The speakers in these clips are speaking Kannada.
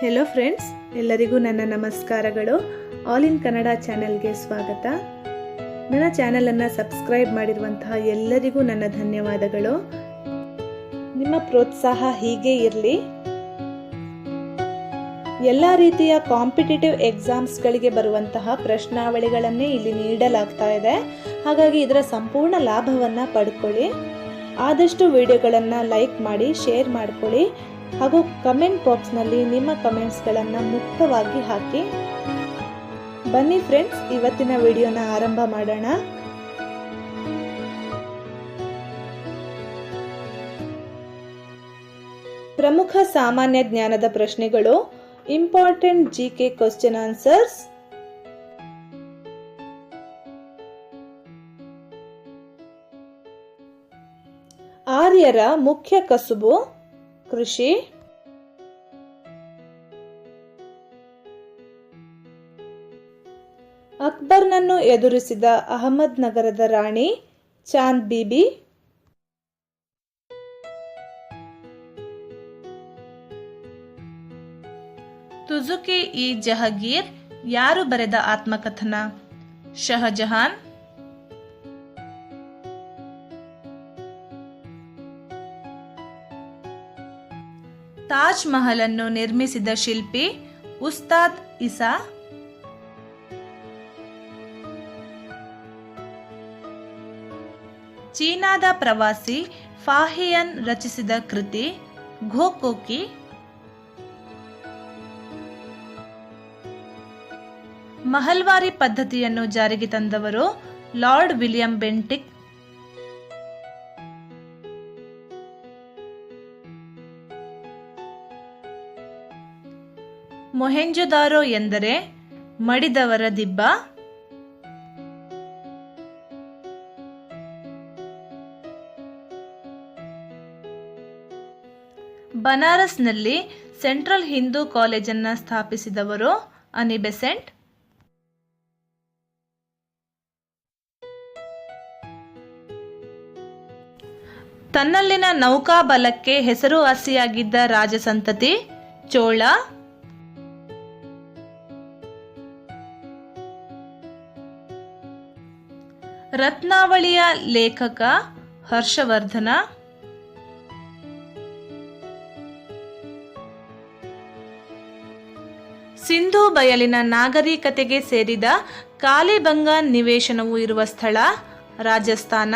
ಹೆಲೋ ಫ್ರೆಂಡ್ಸ್ ಎಲ್ಲರಿಗೂ ನನ್ನ ನಮಸ್ಕಾರಗಳು. ಆಲ್ ಇನ್ ಕನ್ನಡ ಚಾನೆಲ್ಗೆ ಸ್ವಾಗತ. ನನ್ನ ಚಾನೆಲನ್ನು ಸಬ್ಸ್ಕ್ರೈಬ್ ಮಾಡಿರುವಂತಹ ಎಲ್ಲರಿಗೂ ನನ್ನ ಧನ್ಯವಾದಗಳು. ನಿಮ್ಮ ಪ್ರೋತ್ಸಾಹ ಹೀಗೆ ಇರಲಿ. ಎಲ್ಲ ರೀತಿಯ ಕಾಂಪಿಟೇಟಿವ್ ಎಕ್ಸಾಮ್ಸ್ಗಳಿಗೆ ಬರುವಂತಹ ಪ್ರಶ್ನಾವಳಿಗಳನ್ನೇ ಇಲ್ಲಿ ನೀಡಲಾಗ್ತಾ ಇದೆ. ಹಾಗಾಗಿ ಇದರ ಸಂಪೂರ್ಣ ಲಾಭವನ್ನು ಪಡ್ಕೊಳ್ಳಿ. ಆದಷ್ಟು ವಿಡಿಯೋಗಳನ್ನು ಲೈಕ್ ಮಾಡಿ ಶೇರ್ ಮಾಡ್ಕೊಳ್ಳಿ. ಹಾಗೂ ಕಮೆಂಟ್ ಬಾಕ್ಸ್ನಲ್ಲಿ ನಿಮ್ಮ ಕಮೆಂಟ್ಸ್ಗಳನ್ನು ಮುಕ್ತವಾಗಿ ಹಾಕಿ. ಬನ್ನಿ ಫ್ರೆಂಡ್ಸ್, ಇವತ್ತಿನ ವಿಡಿಯೋನ ಆರಂಭ ಮಾಡೋಣ. ಪ್ರಮುಖ ಸಾಮಾನ್ಯ ಜ್ಞಾನದ ಪ್ರಶ್ನೆಗಳು, important G K question answers ಆರ್ಯರ ಮುಖ್ಯ ಕಸುಬು ಕೃಷಿ. ಅಕ್ಬರ್ನನ್ನು ಎದುರಿಸಿದ ಅಹಮದ್ ನಗರದ ರಾಣಿ ಚಾಂದ್ ಬೀಬಿ. ತುಜುಕಿ ಇ ಜಹಗೀರ್ ಯಾರು ಬರೆದ ಆತ್ಮಕಥನ? ಶಹಜಹಾನ್ ತಾಜ್ ಅನ್ನು ನಿರ್ಮಿಸಿದ ಶಿಲ್ಪಿ ಉಸ್ತಾದ್ ಇಸಾ. ಚೀನಾದ ಪ್ರವಾಸಿ ಫಾಹಿಯನ್ ರಚಿಸಿದ ಕೃತಿ ಘೋಕೋಕಿ. ಮಹಲ್ವಾರಿ ಪದ್ಧತಿಯನ್ನು ಜಾರಿಗೆ ತಂದವರು ಲಾರ್ಡ್ ವಿಲಿಯಂ ಬೆಂಟಿಕ್ ಮೊಹೆಂಜೊದಾರೋ ಎಂದರೆ ಮಡಿದವರ ದಿಬ್ಬ. ಬನಾರಸ್ನಲ್ಲಿ ಸೆಂಟ್ರಲ್ ಹಿಂದೂ ಕಾಲೇಜನ್ನು ಸ್ಥಾಪಿಸಿದವರು ಅನಿಬೆಸೆಂಟ್. ತನ್ನಲ್ಲಿನ ನೌಕಾಬಲಕ್ಕೆ ಹೆಸರುವಾಸಿಯಾಗಿದ್ದ ರಾಜಸಂತತಿ ಚೋಳ. ರತ್ನಾವಳಿಯ ಲೇಖಕ ಹರ್ಷವರ್ಧನ. ಸಿಂಧೂ ಬಯಲಿನ ನಾಗರಿಕತೆಗೆ ಸೇರಿದ ಕಾಲಿಬಂಗ ನಿವೇಶನವು ಇರುವ ಸ್ಥಳ ರಾಜಸ್ಥಾನ.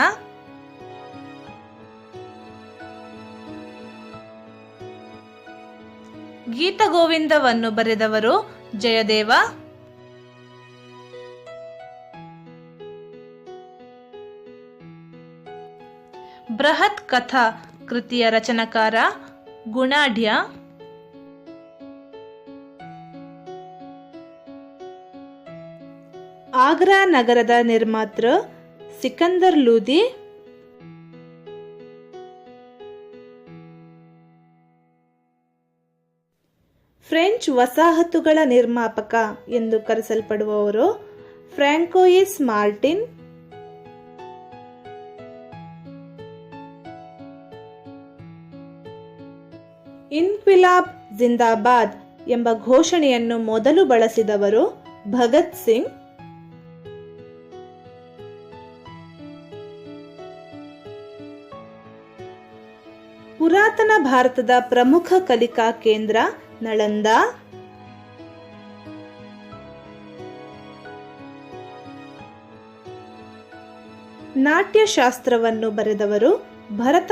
ಗೀತಗೋವಿಂದವನ್ನು ಬರೆದವರು ಜಯದೇವ. ಬೃಹತ್ ಕಥಾ ಕೃತಿಯ ರಚನಕಾರ ಗುಣಾಢ್ಯ. ಆಗ್ರಾ ನಗರದ ನಿರ್ಮಾತೃ ಸಿಕಂದರ್ ಲೂದಿ. ಫ್ರೆಂಚ್ ವಸಾಹತುಗಳ ನಿರ್ಮಾಪಕ ಎಂದು ಕರೆಸಲ್ಪಡುವವರು ಫ್ರಾಂಕೋಯಿಸ್ ಮಾರ್ಟಿನ್ ಇನ್ಕ್ವಿಲಾಬ್ ಜಿಂದಾಬಾದ್ ಎಂಬ ಘೋಷಣೆಯನ್ನು ಮೊದಲು ಬಳಸಿದವರು ಭಗತ್ ಸಿಂಗ್. ಪುರಾತನ ಭಾರತದ ಪ್ರಮುಖ ಕಲಿಕಾ ಕೇಂದ್ರ ನಳಂದ. ನಾಟ್ಯಶಾಸ್ತ್ರವನ್ನು ಬರೆದವರು ಭರತ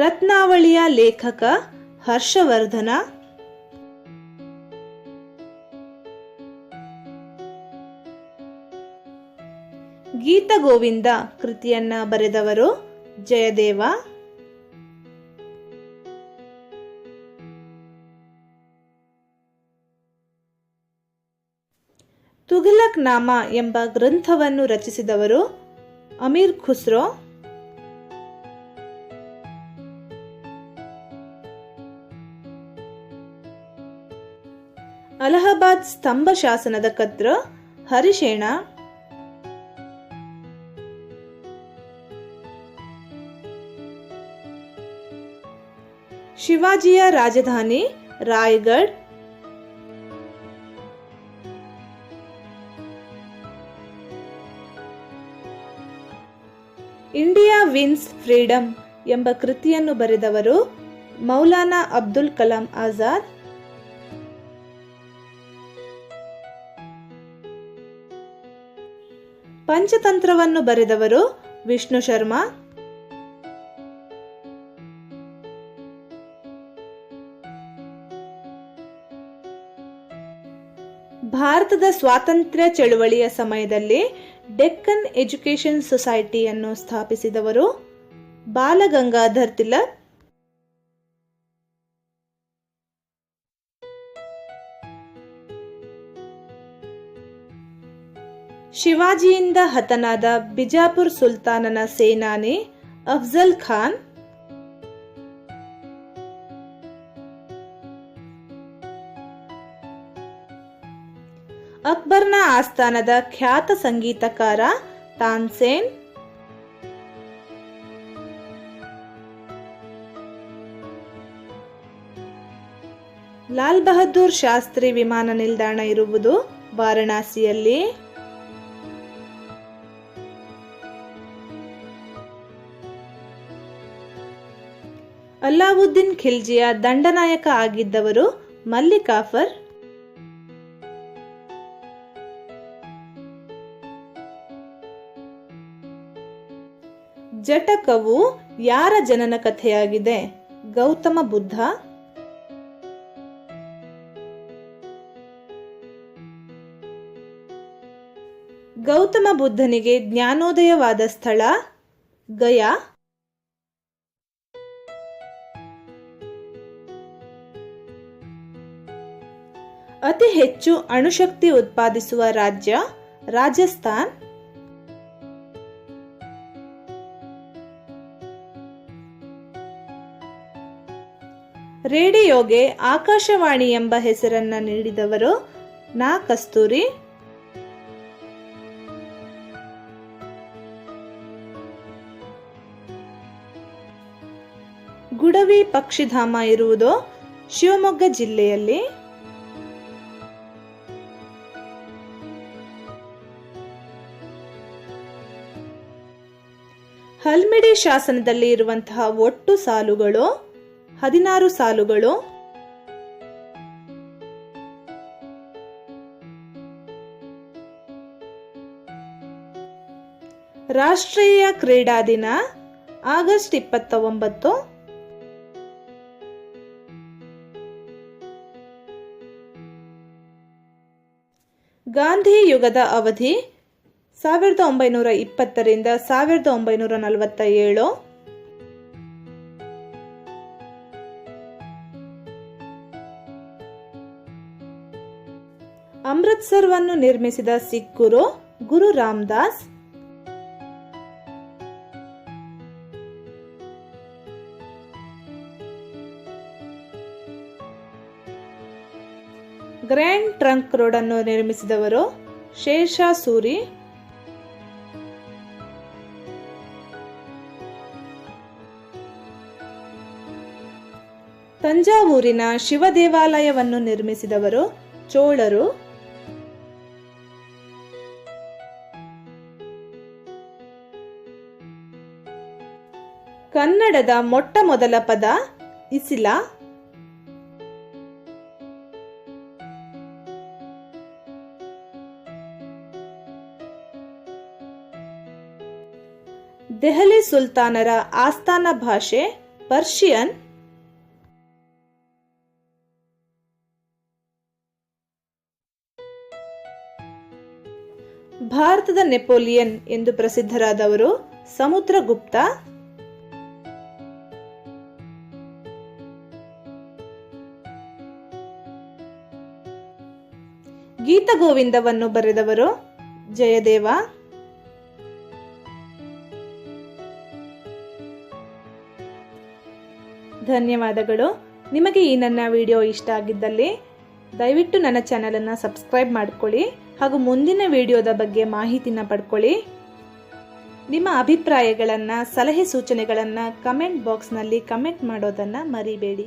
ರತ್ನಾವಳಿಯ ಲೇಖಕ ಹರ್ಷವರ್ಧನ. ಗೀತಗೋವಿಂದ ಕೃತಿಯನ್ನ ಬರೆದವರು ಜಯದೇವ. ತುಘಲಕ್ ನಾಮ ಎಂಬ ಗ್ರಂಥವನ್ನು ರಚಿಸಿದವರು ಅಮೀರ್ ಖುಸ್ರೋ. ಅಲಹಾಬಾದ್ ಸ್ತಂಭ ಶಾಸನದ ಕದ್ರ, ಹರಿಶೇಣ. ಶಿವಾಜಿಯ ರಾಜಧಾನಿ ರಾಯಗಢ ಇಂಡಿಯಾ ವಿನ್ಸ್ ಫ್ರೀಡಂ ಎಂಬ ಕೃತಿಯನ್ನು ಬರೆದವರು ಮೌಲಾನಾ ಅಬ್ದುಲ್ ಕಲಾಂ ಆಜಾದ್. ಪಂಚತಂತ್ರವನ್ನು ಬರೆದವರು ವಿಷ್ಣು ಶರ್ಮಾ. ಭಾರತದ ಸ್ವಾತಂತ್ರ್ಯ ಚಳುವಳಿಯ ಸಮಯದಲ್ಲಿ ಡೆಕ್ಕನ್ ಎಜುಕೇಷನ್ ಸೊಸೈಟಿಯನ್ನು ಸ್ಥಾಪಿಸಿದವರು ಬಾಲಗಂಗಾಧರ್ ತಿಲಕ್ ಶಿವಾಜಿಯಿಂದ ಹತನಾದ ಬಿಜಾಪುರ್ ಸುಲ್ತಾನನ ಸೇನಾನಿ ಅಫ್ಜಲ್ ಖಾನ್. ಅಕ್ಬರ್ನ ಆಸ್ಥಾನದ ಖ್ಯಾತ ಸಂಗೀತಕಾರ ತಾನ್ಸೇನ್ ಲಾಲ್ ಬಹದ್ದೂರ್ ಶಾಸ್ತ್ರಿ ವಿಮಾನ ನಿಲ್ದಾಣ ಇರುವುದು ವಾರಣಾಸಿಯಲ್ಲಿ. ಅಲ್ಲಾವುದ್ದೀನ್ ಖಿಲ್ಜಿಯ ದಂಡನಾಯಕ ಆಗಿದ್ದವರು ಮಲ್ಲಿಕಾಫರ್ ಜಟಕವು ಯಾರ ಜನನ ಕಥೆಯಾಗಿದೆ? ಗೌತಮ ಬುದ್ಧ. ಗೌತಮ ಬುದ್ಧನಿಗೆ ಜ್ಞಾನೋದಯವಾದ ಸ್ಥಳ ಗಯಾ. ಅತಿ ಹೆಚ್ಚು ಅಣುಶಕ್ತಿ ಉತ್ಪಾದಿಸುವ ರಾಜ್ಯ ರಾಜಸ್ಥಾನ್. ರೇಡಿಯೋಗೆ ಆಕಾಶವಾಣಿ ಎಂಬ ಹೆಸರನ್ನ ನೀಡಿದವರು ನಾ ಕಸ್ತೂರಿ. ಗುಡವಿ ಪಕ್ಷಿಧಾಮ ಇರುವುದು ಶಿವಮೊಗ್ಗ ಜಿಲ್ಲೆಯಲ್ಲಿ. ಹಲ್ಮಿಡಿ ಶಾಸನದಲ್ಲಿ ಇರುವಂತಹ ಒಟ್ಟು ಸಾಲುಗಳು, ಹದಿನಾರು ಸಾಲುಗಳು, ರಾಷ್ಟ್ರೀಯ ಕ್ರೀಡಾ ದಿನ, ಆಗಸ್ಟ್ ಇಪ್ಪತ್ತ ಒಂಬತ್ತು ಗಾಂಧಿ ಯುಗದ ಅವಧಿ ಸಾವಿರದ ಒಂಬೈನೂರ ಇಪ್ಪತ್ತರಿಂದ ಸಾವಿರದ ಒಂಬೈನೂರ ನಲವತ್ತ ಏಳು ಅಮೃತ್ಸರ್ವನ್ನು ನಿರ್ಮಿಸಿದ Sikh Guru Guru Ramdas. Grand trunk road ಅನ್ನು ನಿರ್ಮಿಸಿದವರು ಶೇಷಾ ಸೂರಿ ತಂಜಾವೂರಿನ ಶಿವ ದೇವಾಲಯವನ್ನು ನಿರ್ಮಿಸಿದವರು ಚೋಳರು. ಕನ್ನಡದ ಮೊಟ್ಟ ಮೊದಲ ಪದ ಇಸಿಲ. ದೆಹಲಿ ಸುಲ್ತಾನರ ಆಸ್ಥಾನ ಭಾಷೆ ಪರ್ಷಿಯನ್. ಭಾರತದ ನೆಪೋಲಿಯನ್ ಎಂದು ಪ್ರಸಿದ್ಧರಾದವರು ಸಮುದ್ರಗುಪ್ತ. ಗೀತಗೋವಿಂದವನ್ನು ಬರೆದವರು ಜಯದೇವ. ಧನ್ಯವಾದಗಳು. ನಿಮಗೆ ಈ ನನ್ನ ವಿಡಿಯೋ ಇಷ್ಟ ಆಗಿದ್ದಲ್ಲಿ ದಯವಿಟ್ಟು ನನ್ನ ಚಾನಲನ್ನು ಸಬ್ಸ್ಕ್ರೈಬ್ ಮಾಡ್ಕೊಳ್ಳಿ ಹಾಗೂ ಮುಂದಿನ ವಿಡಿಯೋದ ಬಗ್ಗೆ ಮಾಹಿತಿನ ಪಡ್ಕೊಳ್ಳಿ. ನಿಮ್ಮ ಅಭಿಪ್ರಾಯಗಳನ್ನು, ಸಲಹೆ ಸೂಚನೆಗಳನ್ನು ಕಮೆಂಟ್ ಬಾಕ್ಸ್ನಲ್ಲಿ ಕಮೆಂಟ್ ಮಾಡೋದನ್ನು ಮರಿಬೇಡಿ.